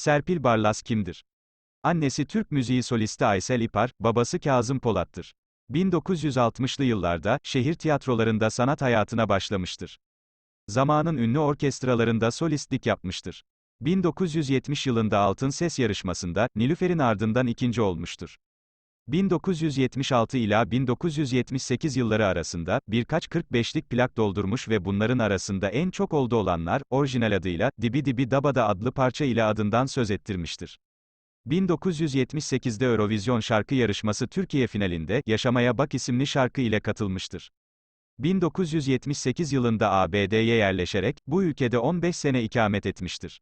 Serpil Barlas kimdir? Annesi Türk müziği solisti Aysel İpar, babası Kazım Polat'tır. 1960'lı yıllarda, şehir tiyatrolarında sanat hayatına başlamıştır. Zamanın ünlü orkestralarında solistlik yapmıştır. 1970 yılında Altın Ses yarışmasında, Nilüfer'in ardından ikinci olmuştur. 1976 ila 1978 yılları arasında, birkaç 45'lik plak doldurmuş ve bunların arasında en çok oldu olanlar, orijinal adıyla, Dibi Dibi Dabada adlı parça ile adından söz ettirmiştir. 1978'de Eurovision şarkı yarışması Türkiye finalinde, Yaşamaya Bak isimli şarkı ile katılmıştır. 1978 yılında ABD'ye yerleşerek, bu ülkede 15 sene ikamet etmiştir.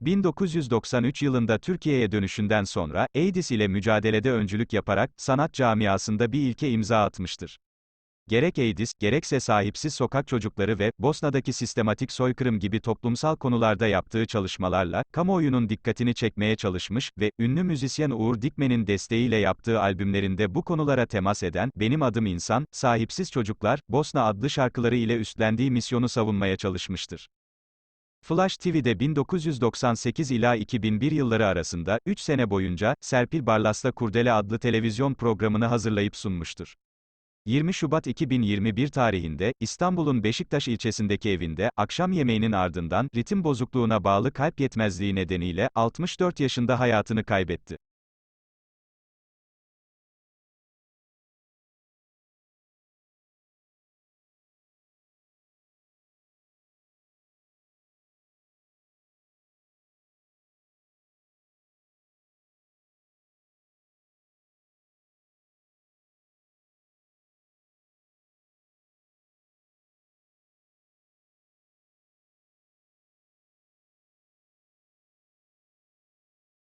1993 yılında Türkiye'ye dönüşünden sonra, AIDS ile mücadelede öncülük yaparak, sanat camiasında bir ilke imza atmıştır. Gerek AIDS, gerekse sahipsiz sokak çocukları ve Bosna'daki sistematik soykırım gibi toplumsal konularda yaptığı çalışmalarla, kamuoyunun dikkatini çekmeye çalışmış ve ünlü müzisyen Uğur Dikmen'in desteğiyle yaptığı albümlerinde bu konulara temas eden, Benim Adım İnsan, Sahipsiz Çocuklar, Bosna adlı şarkıları ile üstlendiği misyonu savunmaya çalışmıştır. Flash TV'de 1998 ila 2001 yılları arasında, 3 sene boyunca, Serpil Barlas'la Kurdele adlı televizyon programını hazırlayıp sunmuştur. 20 Şubat 2021 tarihinde, İstanbul'un Beşiktaş ilçesindeki evinde, akşam yemeğinin ardından, ritim bozukluğuna bağlı kalp yetmezliği nedeniyle, 64 yaşında hayatını kaybetti.